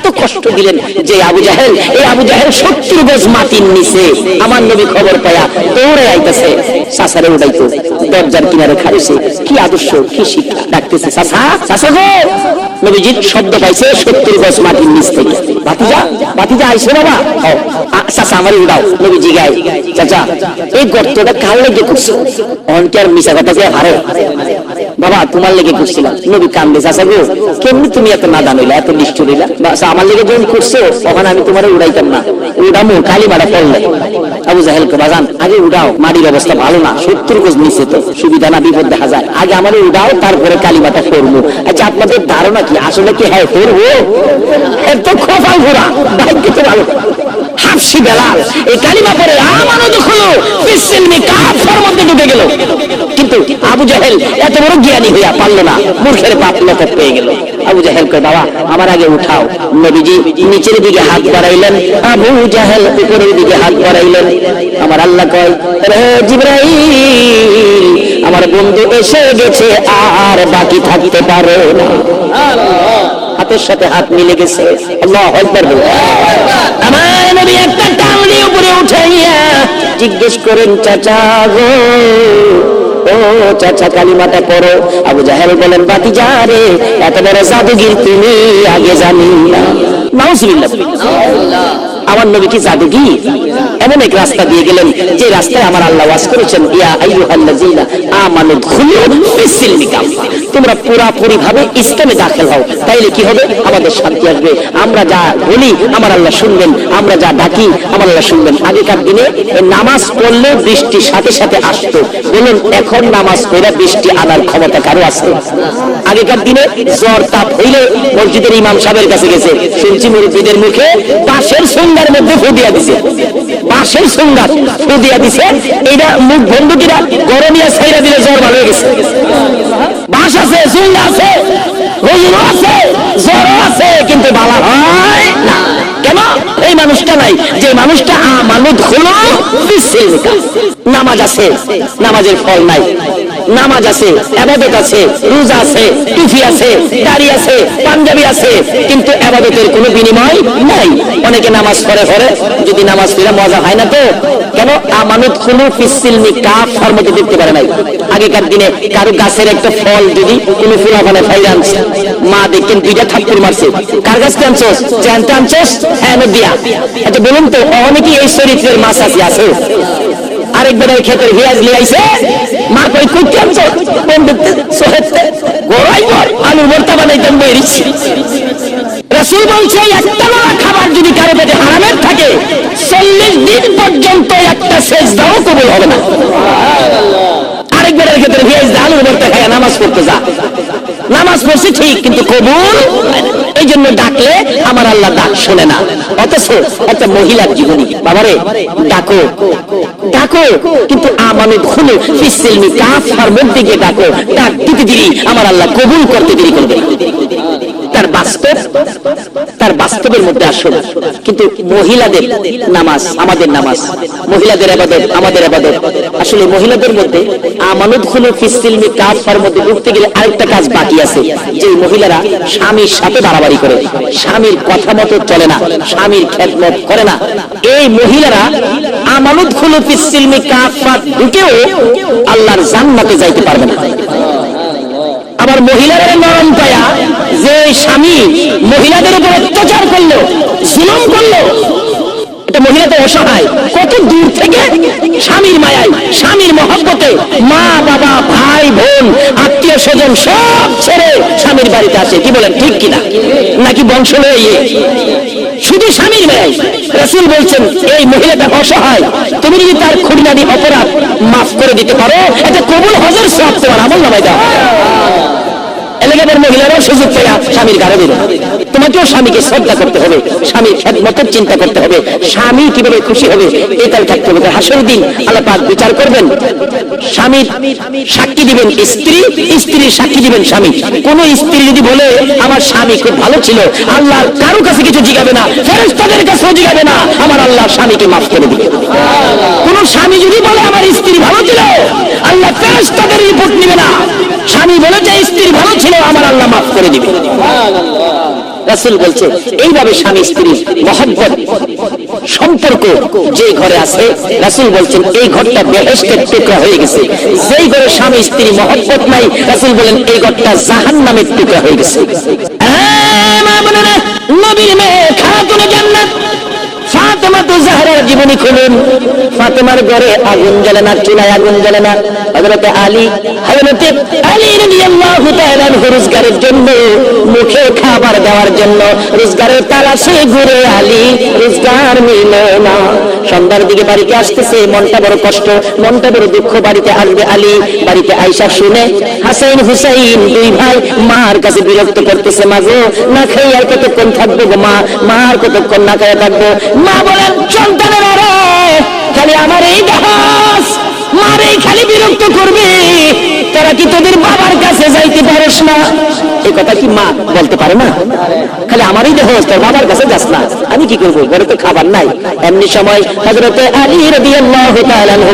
এত কষ্ট দিলেন যে আবু জাহেল, এই আবু জাহেল সত্তর গজ মাটির নিচে। আমার নবী খবর পায়া দৌড়ে আইতেছে, সাসারে উঠাইতো দরজার কিনারে খাইছে কি আদর্শ, কি শিক্ষা? ডাকতেছে, সাসা সাসা গো! নবীজি শব্দ পাইছে সত্তর গজ মাটির নিচ থেকে। বাতিজা বাতিজা আইসো বাবা। চাচা আমার উড়াও। নবীজি গায়, চাচা, এই গর্তটা কার লেগে করছে? অনকে আর মিশা কথা কে হারে বাবা, তোমার লেগে করছিলাম নবী কান্দে, চাচা গো, কেমনি তুমি এত নাদান হইলা, এত নিষ্ঠুর হইলা? আমার লেগে যখন করছ তখন আমি তোমার উড়াইতাম না। উড়ামো কালি মারা পড়লে। আবু জাহেলকে বাজান, আগে উড়াও, মাটির অবস্থা ভালো না, সত্তর কোজ নিচে তো, সুবিধা না, বিপদ দেখা যায়। আগে আমার উড়াও, তারপরে কালিমাটা করব আচ্ছা আপনাদের ধারণা কি? আসলে কি হ্যাঁ করব এত খোফা ঘোরা ভাগ্য তো ভালো। হাফসি বেলাল, এই কালিমা পরে আমারও দখলো বিসমিল্লাহি কাফার মধ্যে ঢুকে গেল। আবু জাহেল এত বড় জ্ঞানী হইয়া পারল না। মূর্খের বাপ লকত পেয়ে গেল। আবু জাহেল কয় বাবা আমার আগে উঠাও। নবীজি নিচের দিকে হাত বাড়াইলেন। আবু জাহেল উপরের দিকে হাত বাড়াইলেন। আমার আল্লাহ কয় রে জিব্রাইল আমার বন্ধু এসে গেছে আর বাকি থাকতে পারে না। হাতের সাথে হাত মিলে গেছে। আল্লাহ আকবার বলে। আমার নবী একটা টাউনি উপরে উঠাইয়া জিজ্ঞেস করেন চাচা গো ও চাচা কালিমাটা পড়ো। আবু জাহেল বলেন বাতি যা রে এত বড় জাদুগির তুমি আগে জানি না নাউজুবিল্লাহ। আমার নবী কি জাদুগির? এমন এক রাস্তা দিয়ে গেলেন যে রাস্তায় আমার আল্লাহ ওয়াজ করেছেন, ইয়া আইয়ুহাল্লাযীনা আমানু দুখুলু ফিসসিলমি কাফা তোমরা পুরাপুরি ভাবে ইসলামে দাখিল হও, তাইলে কি হবে? আমাদের শান্তি আসবে। আমরা যা বলি, আমার আল্লাহ শুনবেন। আমরা যা ডাকি, আমার আল্লাহ শুনবেন। আগেকার দিনে নামাজ পড়লে বৃষ্টি সাথে সাথে আসতো। বলুন, এখন নামাজ পড়ে বৃষ্টি আনার ক্ষমতা কারও আছে? আগেকার দিনে জ্বর তাপ হইলে মসজিদের ইমাম সাহেবের কাছে গেছে। শুনছি মুরব্বীদের মুখে বাঁশের সন্ধ্যার মধ্যে ফুদিয়া দিছে। দিয়া দিছে। এটা মুখ বন্ধুটিরা গরমিয়া সাইরা দিলে জ্বর ভালো গেছে। বাঁশ আছে সুন্দর আছে আছে জ্বর আছে, কিন্তু বালা হয় না। কেন? এই মানুষটা নাই। যে মানুষটা মানুষ হলো নামাজ আছে, নামাজের ফল নাই। নামাজ আছে, আবাদত আছে, রোজা আছে, টুফি আছে, দাড়ি আছে, পাঞ্জাবি আছে, কিন্তু আবাদতের কোনো বিনিময় নাই। অনেকে নামাজ পড়ে পড়ে, যদি নামাজ পড়ে মজা হয় না তো? কেন? আমানত কোনো ফার মধ্যে দেখতে পারে নাই। আগেকার দিনে কারও গাছের একটা ফল যদি কোনো ফাইলে আনছে, মা দেখতেন দুইটা ঠাকুর মারছে। কার গাছ আনছস? জ্যান্ত আনছস? হ্যাঁ আচ্ছা বলুন তো অনেকে এই চরিত্রের মাছ আছে? আরেকবার ওই ক্ষেতের পেঁয়াজ নিয়ে আইছে। মা কই কুটি আনছো সোহেতে গোড়াই আলু ভর্তা বানাইতাম বেরিয়েছি। রসুল বলছে, একটা বেলা খাবার যদি কারও পেটে হারামের থাকে, চল্লিশ দিন পর্যন্ত একটা শেষ দাও কবুল হবে না। আরেকবারের ক্ষেত্রে পেঁয়াজ দিয়ে আলু ভর্তা খায় নামাজ পড়তে যা। নামাজ পড়ছি ঠিক, কিন্তু কবুল এই জন্য ডাকলে আমার আল্লাহ ডাক শোনে না। অথচ একটা মহিলার জীবনী। বাবারে, ডাকো। ডাকো। কিন্তু আমানে খুলে ফিসিলমি কাফার মধ্যে গিয়ে ডাকো। ডাক দিতে দিলি, আমার আল্লাহ কবুল করতে দেরি করবে। বাস্তব, তার বাস্তবের মধ্যে আসল। কিন্তু মহিলাদের নামাজ, আমাদের নামাজ, মহিলাদের আবাদত, আমাদের আবাদত। আসলে মহিলাদের মধ্যে আমানত হলো ফিসিলমি কাফার মধ্যে ঢুকতে গেলে আরেকটা কাজ বাকি আছে যে মহিলারা স্বামীর সাথে বাড়াবাড়ি করে। স্বামীর কথা মতো চলে না, স্বামীর খেদমত করে না। এই মহিলারা আমানত হলো ফিসিলমি কাফার ঢুকেও আল্লাহর জান্নাতে যাইতে পারবে না। আবার মহিলাদের নরম পায়া যে স্বামী মহিলাদের উপর অত্যাচার করল, জুলুম করল, এটা মহিলা তো অসহায়। কত দূর থেকে স্বামীর মায়ায়, স্বামীর মহব্বতে মা, বাবা, ভাই, বোন, আত্মীয় স্বজন সব ছেড়ে স্বামীর বাড়িতে আসে। কি বলেন, ঠিক কিনা? নাকি বংশ লয়ে? শুধু স্বামীর মায়ায়। রসুল বলছেন, এই মহিলাটা অসহায়। তুমি যদি তার খুঁড়িনারি অপরাধ মাফ করে দিতে পারো এটা কবুল হজর সব তোমার আমল নামাই দাও। এলাকার মহিলারাও সুযোগ পেয়ে স্বামীর গাড়ে দিল। তোমাকেও স্বামীকে শ্রদ্ধা করতে হবে, স্বামীর খেদমতের চিন্তা করতে হবে, স্বামী কীভাবে খুশি হবে, এটাই থাকতে হবে। হাসর দিন আল্লাহ বিচার করবেন। স্বামীর সাক্ষী দিবেন স্ত্রী, স্ত্রীর সাক্ষী দিবেন স্বামী। কোন স্ত্রী যদি বলে, আমার স্বামী খুব ভালো ছিল, আল্লাহ কারও কাছে কিছু জিগাবে না, ফেরেশতাদের কাছেও জিগাবে না, আমার আল্লাহ স্বামীকে মাফ করে দিবে। কোন স্বামী যদি বলে আমার স্ত্রী ভালো ছিল আল্লাহ ফেরেশতাদের রিপোর্ট নিবে না স্বামী বলে যে স্ত্রী ভালো ছিল আমার আল্লাহ মাফ করে দিবে। রাসুল বলছে এইভাবে স্বামী স্ত্রী মহব্বত সম্পর্ক যে ঘরে আছে রাসুল বলছেন এই ঘরটা বেহেস্টের টুকরা হয়ে গেছে। যেই ঘরে স্বামী স্ত্রী মহব্বত নাই রাসুল বলেন এই ঘরটা জাহান নামের টুকরা হয়ে গেছে। হ্যাঁ, নবীর মেয়ে খাতুন জাহরার জীবনী খুলুন। ফাতেমার ঘরে আগুন জ্বলে না, চুলায় আগুন জ্বলে না। হযরতে আলী হযরতে আলী রাদিয়াল্লাহু তাআলা রোজগারের জন্য, মুখে খাবার দেওয়ার জন্য, রোজগারের তালাশে ঘুরে আলী রোজগার মিল না। সন্ধ্যার দিকে বাড়িতে আসতেছে, মনটা বড় কষ্ট, মনটা বড় দুঃখ। বাড়িতে আসবে আলী, বাড়িতে আইসা শুনে হাসাইন হুসাইন দুই ভাই মার কাছে বিরক্ত করতেছে মাঝে না খেয়ে আর কতক্ষণ থাকবে গো, মা? মার কতক্ষণ না খেয়ে থাকব? মা বলেন, সন্তানের আরে খালি আমার এই দেহাস মার এই খালি বিরক্ত করবে। তারা কি তোদের বাবার কাছে যাইতে পারিস না? কথা কি মা বলতে পারে না? খালি আমারই দেহ তোর বাবার কাছে যাস না। আমি কি করব? ঘরে তো খাবার নাই। এমনি সময় হযরতে আলী রাদিয়াল্লাহু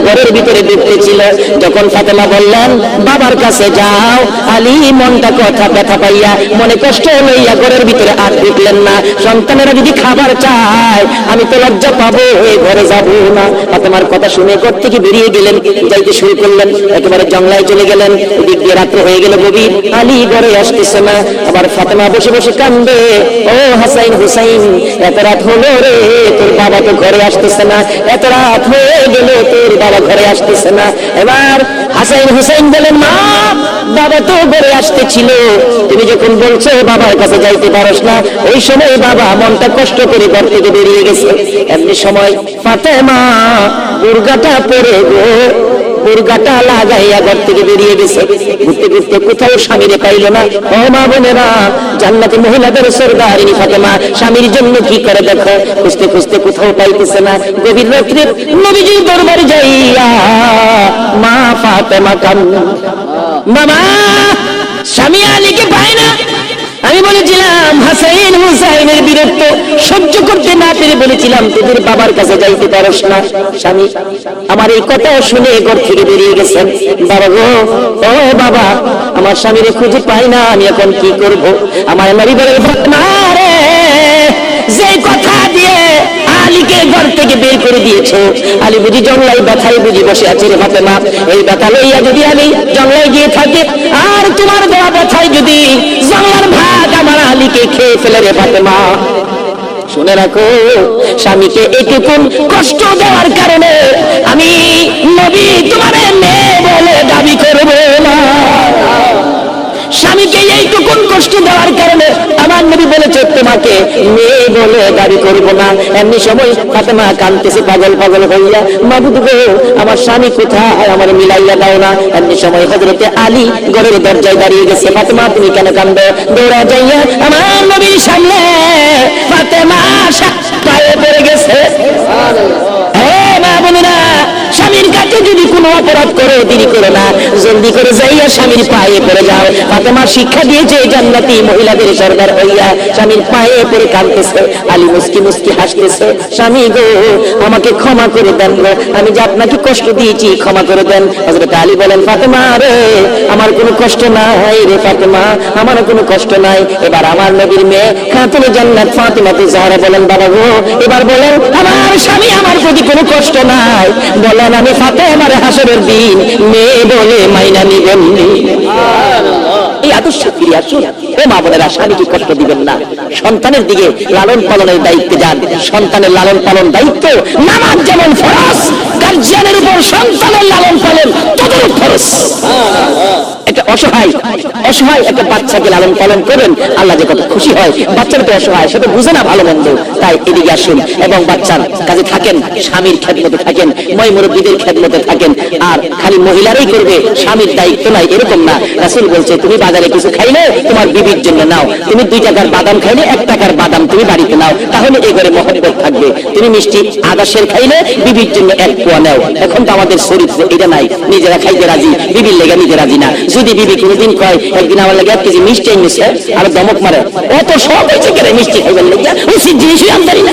ঘরের ভিতরে ঢুকতেছিল। যখন ফাতেমা বললেন, বাবার কাছে যাও। আলী মনটা কথা ব্যথা পাইয়া মনে কষ্ট লইয়া ঘরের ভিতরে আর ঢুকলেন না। সন্তানেরা যদি খাবার চায়, আমি তো লজ্জা পাবো এই ঘরে যাব না। ফাতেমার কথা শুনে ঘর থেকে বেরিয়ে গেলেন, যাইতে শুরু করলেন। একেবারে জঙ্গলায় চলে গেলেন। ওদিক দিয়ে রাত্র হয়ে গেল গভীর। আলী ঘরে আসতেছে না। আবার ফাতেমা বসে বসে কান্দে ও হাসাইন হুসাইন, এত রাত হলো রে, তোর বাবা তো ঘরে আসতেছে না। এত রাত হয়ে গেল, তোর বাবা ঘরে আসতেছে না। এবার হাসাইন হুসাইন বলেন মা, বাবা তো ঘরে আসতেছিল। তুমি যখন বলছো বাবার কাছে যাইতে পারস না, ওই সময় বাবা মনটা কষ্ট করে ঘর থেকে বেরিয়ে গেছে। এমনি সময় ফাতেমা দুর্গাটা পরে গো মুরগাটা লাগাইয়া কোথাও স্বামীরে পাইল না। ও মা বোনেরা, জান্নাতি মহিলাদের সরদারিনী ফাতেমা, স্বামীর জন্য কি করে দেখো? খুঁজতে খুঁজতে কোথাও পাইতেছে না। গভীর রাত্রে নবীজির দরবারে যাইয়া মা ফাতেমা কান মামা, স্বামী আলীকে পায় না। আমি বলেছিলাম, হাসাইন হুসাইনের বীরত্ব সহ্য করতে না পেরে বলেছিলাম, তোদের বাবার কাছে যাইতে পারস না, স্বামী। আমার এই কথা শুনে ঘর থেকে বেরিয়ে গেছেন। বাবা গো, ও বাবা, আমার স্বামীরে খুঁজে পাই না, আমি এখন কি করব? আমার বলে, না রে ঘর থেকে বের করে দিয়েছ। আলী বুঝি জংলাই ব্যথায় বুঝি বসে আছে রে ফাতেমা এই ব্যথা লইয়া যদি আমি জঙ্গলায় গিয়ে থাকি, আর তোমার দেওয়া ব্যথায় যদি জঙ্গলার ভাগ আমার আলীকে খেয়ে ফেলে রে ফাতেমা শুনে রাখো, স্বামীকে এটুকুন কষ্ট দেওয়ার কারণে আমি নবী তোমার মেয়ে বলে দাবি করব না। স্বামীকে এইটুকুন কষ্ট দেওয়ার কারণে আমার নবী বলেছে, তোমাকে মেয়ে বলে দাবি করব না। এমনি সময় ফাতেমা কানতেছে পাগল পাগল হইয়া, মাবুদ আমার স্বামী কোথায়? আমার মিলাইয়া দাও না। এমনি সময় হজরতে আলী ঘরের দরজায় দাঁড়িয়ে গেছে, ফাতেমা, তুমি কেন কান্দো? দৌড়া যাইয়া আমার নবীর সামনে ফাতেমা পায়ে পড়ে গেছে। মা বোনেরা, স্বামীর কাছে যদি কোনো অপরাধ করে দেরি করে না। জলদি করে যাইয়া স্বামীর পায়ে পড়ে যাও। ফাতেমা শিক্ষা দিয়েছে, এই জান্নাতি মহিলাদের সরকার হইয়া স্বামীর পায়ে পড়ে কাঁদতেছে, আলী মুস্কি মুস্কি হাসতেছে, স্বামী গো, আমাকে ক্ষমা করে দেন আমি যে আপনাকে কষ্ট দিয়েছি, ক্ষমা করে দেন। হযরত আলী বলেন, ফাতেমা রে, আমার কোনো কষ্ট নাই রে ফাতেমা আমার কোনো কষ্ট নাই। এবার আমার নবীর মেয়ে খাতুনে জান্নাত ফাতেমাতে জাহরা বলেন, বাবা গো, এবার বলেন, আমার স্বামী আমার প্রতি কোনো কষ্ট নাই। বলেন, আমি ফাতেমার হাসরের দিন মেয়ে বলে মাইনা এমনি এই আদর্শ ফিরে আসুন ও মা বোনেরা স্বামীকে কষ্ট দিবেন না। সন্তানের দিকে লালন পালনের দায়িত্বে যান। সন্তানের লালন পালন দায়িত্ব নামাজ যেমন ফরজ, গার্জিয়ানের উপর সন্তানের লালন পালন তদরূপ ফরজ। একটা অসহায় অসহায় একটা বাচ্চাকে লালন পালন করেন আল্লাহ যে কত খুশি হয়। বাচ্চাটা তো অসহায় সেটা বুঝে না ভালো মন্দ। তাই এদিকে আসুন এবং বাচ্চার কাজে থাকেন, স্বামীর খেদমতে থাকেন ময় মুরব্বীদের খেদমতে থাকেন। আর খালি মহিলারাই করবে, স্বামীর দায়িত্ব নাই, এরকম না। রাসুল বলছে, তুমি বাজারে কিছু খাইলে, তোমার বিবির জন্য নাও। তুমি দুই টাকার বাদাম খাইলে, এক টাকার বাদাম তুমি বাড়িতে নাও। তাহলে এই ঘরে মহব্বত থাকবে। তুমি মিষ্টি আদাসের খাইলে, বিবির জন্য এক পোয়া নাও। এখন তো আমাদের শরীর এটা নাই, নিজেরা খাইতে রাজি, বিবির লেগে নিজে রাজি না। যদি বিবি কোনোদিন কয়, একদিন আমার লাগে এক কেজি মিষ্টি এনেছে আর দমক মারে। অত সব হয়েছে মিষ্টি লেগে সে জিনিসই আমদানি না।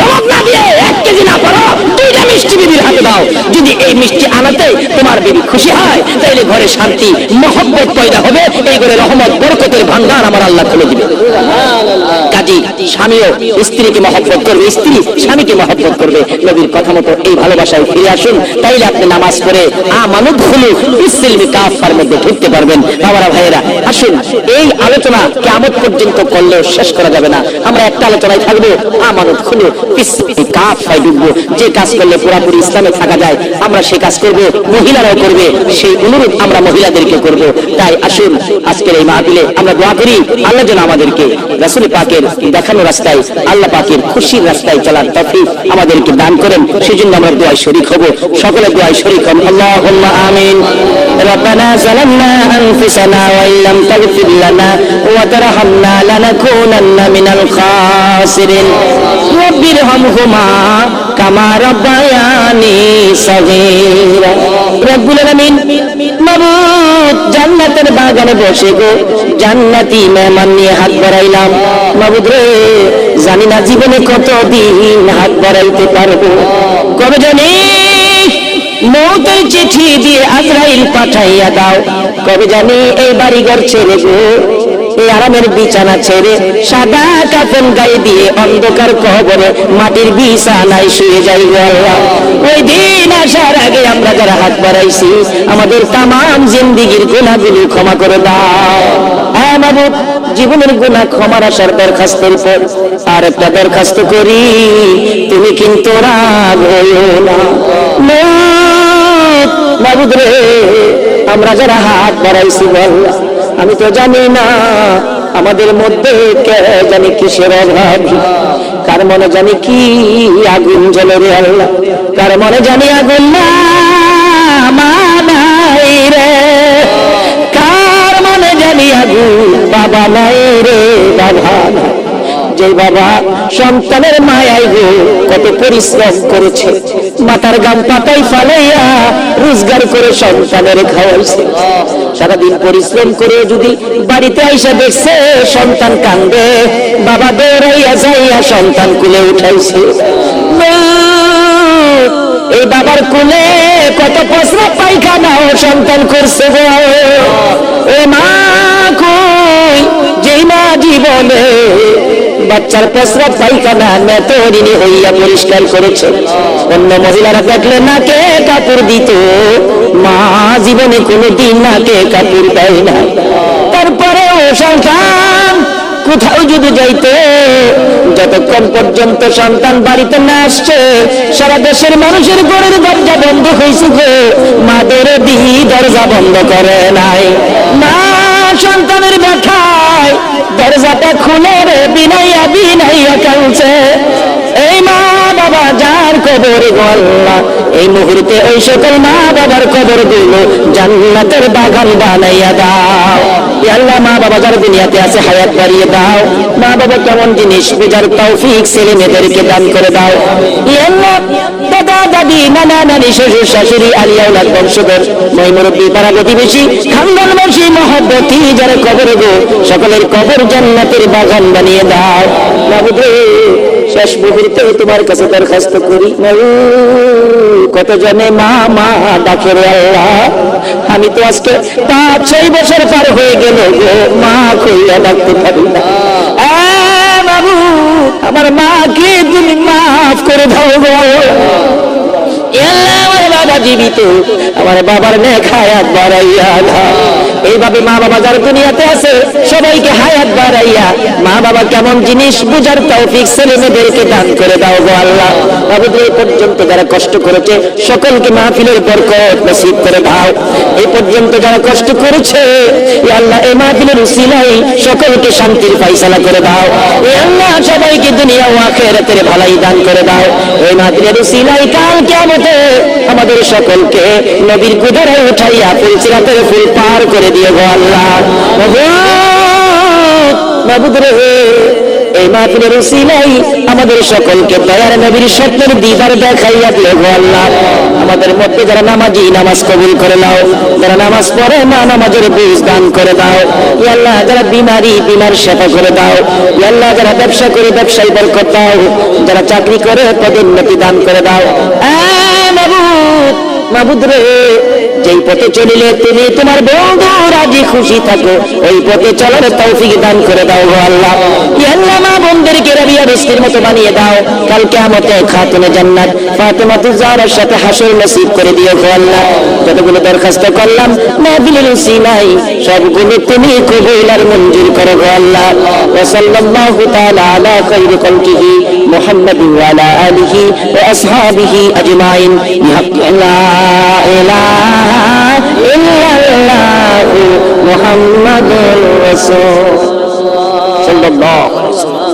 দমক না দিয়ে এক কেজি না পারো, দুইটা মিষ্টি বিবির হাতে দাও। যদি এই মিষ্টি আনাতে তোমার বিবি খুশি হয় তাহলে ঘরে শান্তি, মহব্বত পয়দা হবে। এই ঘরে রহমত, বরকতের ভান্ডার আমার আল্লাহ খুলে দিবে। কাজে, স্বামীও স্ত্রীকে মহব্বত করবে, স্ত্রী স্বামীকে মহব্বত করবে। নবীর কথা মতো এই ভালোবাসায় ফিরে আসুন। তাইলে আপনি নামাজ পড়ে আমানত হলে ইসলামী কাফার মধ্যে ঢুকতে পারবেন। বাবারা, ভাইয়েরা আসুন এই আলোচনা কেমন পর্যন্ত করলেও শেষ করা যাবে না আমরা একটা আলোচনায় থাকবো আমানত হলো ইসলামী কাফায় ঢুকবো যে কাজ করলে পুরাপুরি ইসলামে থাকা যায় আমরা সে কাজ করব মহিলারাও করবে সেই অনুরোধ আমরা মহিলাদেরকে করব তাই আসুন আজকের এই মাহফিলে আমরা দোয়া করি আল্লাহ যেন আমাদেরকে রাসুল পাকের দেখানো রাস্তায় আল্লাহ পাকের খুশির রাস্তায় চলার তফিক আমাদেরকে দান করেন সেজন্য আমরা দোয়ায় শরিক হব সকলে দোয়ায় শরিক হন আল্লাহুম্মা আমিন ربنا ظلمنا أنفسنا وإن لم تغفر لنا وترحمنا لنكونن من الخاسرين رب ارحمهما كما ربياني صغيرا رب العالمين মাবুদ জান্নাতের বাগানে বসে গো জান্নাতি মেহমান নিয়ে হাত বাড়াইলাম মাবুদ রে জানি না জীবনে কতদিন হাত বাড়াইতে পারবো কবে জানি মৌতের চিঠি দিয়ে আজরাইল পাঠাইয়া দাও। কবে জানি এই বাড়িঘর ছেড়ে গো। এই আরামের বিছানা ছেড়ে সাদা কাফন গায়ে দিয়ে অন্ধকার কবরে মাটির বিছানায় শুয়ে যাই ওই দিন আসার আগে আমরা যারা হাত বাড়াইছি, আমাদের তামাম জিন্দিগির গুণাগুলি ক্ষমা করে দাও। হ্যাঁ বাবু জীবনের গুণা ক্ষমার আসার দরখাস্তের পর আর একটা দরখাস্ত করি, তুমি কিন্তু রাগ হইও না। মাবুদ রে আমরা যারা হাত বাড়াইছি বল আমি তো জানি না আমাদের মধ্যে কে জানি কিসের অভাব। কার মনে জানি কি আগুন জ্বলে রে আল্লাহ, কার মনে জানি আগুন না মানাই রে। কার মনে জানি আগুন বাবা নাই রে, বাবা যে বাবা সন্তানের মায়াই গো কত পরিশ্রম করেছে, মাথার গাম পাতাই ফালাইয়া রোজগার করে সন্তানের খাওয়াইছে। সারাদিন পরিশ্রম করে যদি বাড়িতে আইসা দেখছে, সন্তান কান্দে বাবা দৌড়াইয়া যাইয়া সন্তান কুলে উঠাইছে। এই বাবার কুলে কত পসরা পায়খানা ও সন্তান করছে গো। এ মা কই, যেই মা জীবনে বাচ্চার প্রস্রাব পায়খানা মেতরিনী হইয়া পরিষ্কার করেছে। অন্য মহিলারা দেখলে নাকে কাপড় দিত। মা জীবনে কোনোদিন নাকে কাপড় দেয় না। তারপরেও সন্তান কোথাও যদি যাইতে, যতক্ষণ পর্যন্ত সন্তান বাড়িতে না আসছে, সারা দেশের মানুষের ঘরের দরজা বন্ধ হয়েছে গো। মাদের দি দরজা বন্ধ করে নাই। মা সন্তানের ব্যথায় দরজাটা খুলে রে বিনাইয়া বিনাইয়া কাঁদছে। এই মা বাবা যার কবর গল্লা এই মুহূর্তে ওই সকল মা বাবার কবর দিল, জান্নাতের বাগান বানাইয়া দাও। আল্লাহ, মা বাবা যারা দুনিয়াতে আছে, হায়াত বাড়িয়ে দাও। মা বাবা কেমন জিনিস বোঝার তৌফিক ছেলে মেয়েদেরকে দান করে দাও। আল্লাহ দাদা, দাদি, নানা, নানি, শ্বশুর, শাশুড়ি বংশধর মই মুরব্বী পাড়া প্রতিবেশী কবর গো, সকলের কবর জান্নাতের বাগান বানিয়ে দাও। বাবুদ, শেষ মুহূর্তে তোমার কাছে দরখাস্ত করি। কত জনে মা মা ডাকে আল্লাহ। আমি তো আজকে পাঁচ, ছয় বছর পার হয়ে গেল গো, মা কইয়া ডাকতে পারি না। আমার মাকে তুমি মাফ করে দাও গো আমার বাবা জীবিত, আমার বাবার নেক হায়াত বাড়াইয়া দাও। এইভাবে মা বাবা যারা দুনিয়াতে আছে, সবাইকে হায়াত বাড়াইয়া মা বাবা কেমন জিনিস বুঝার তৌফিক ছেলে মেয়েদেরকে দান করে দাও গো আল্লাহ এই পর্যন্ত যারা কষ্ট করেছে, সকলকে মাহফিলের বরকত নসিব করে দাও। এই পর্যন্ত যারা কষ্ট করেছে, এ আল্লাহ এই মাহফিলের উসিলাই সকলকে শান্তির ফাইসালা করে দাও। এ আল্লাহ সবাইকে দুনিয়া ও আখেরাতের ভালাই দান করে দাও। এই মাহফিলের উসিলাই কাল কিয়ামতে আমাদের সকলকে নবীর কুদরে উঠাইয়া ফুলসিরাতের ফুল পার করে দিয়ে গো আল্লাহ। মাবুদ রে এই মাহফিলের উসিলাই আমাদের সকলকে দয়ার নবীর স্বপ্নের দিদার দেখাইয়া দিয়ে আল্লাহ। আমাদের মধ্যে যারা নামাজি, নামাজ কবুল করে নাও, যারা নামাজ পড়ে না নামাজের বুঝ দান করে দাও। আল্লাহ, যারা বিমারি, বিমার সেবা করে দাও। আল্লাহ, যারা ব্যবসা করে ব্যবসায়ী বরকত দাও। যারা চাকরি করে পদোন্নতি দান করে দাও। মাবুদ মাবুদ রে। যেই পথে চলিলে তুমি তোমার বন্ধু, রাজি, খুশি থাকো। ওই পথে চলার তৌফিক দান করে দাও গো আল্লাহ। আল্লাহ মা বোনদেরকে রাবিয়া বস্তির মতো বানিয়ে দাও। কাল কিয়ামতে খাতুনে জান্নাত ফাতেমাতু জাহরার সাথে হাসর নসিব করে দিও গো আল্লাহ। যতগুলো দরখাস্ত করলাম মাহফিলের উসিলাই সবগুলো তুমি কবুল আর মঞ্জুর করো গো আল্লাহ। ওয়া সাল্লাল্লাহু তাআলা আলা খাইরি محمد وعلى آله وأصحابه أجمعين بحق لا إله إلا الله محمد رسول صلى الله عليه وسلم.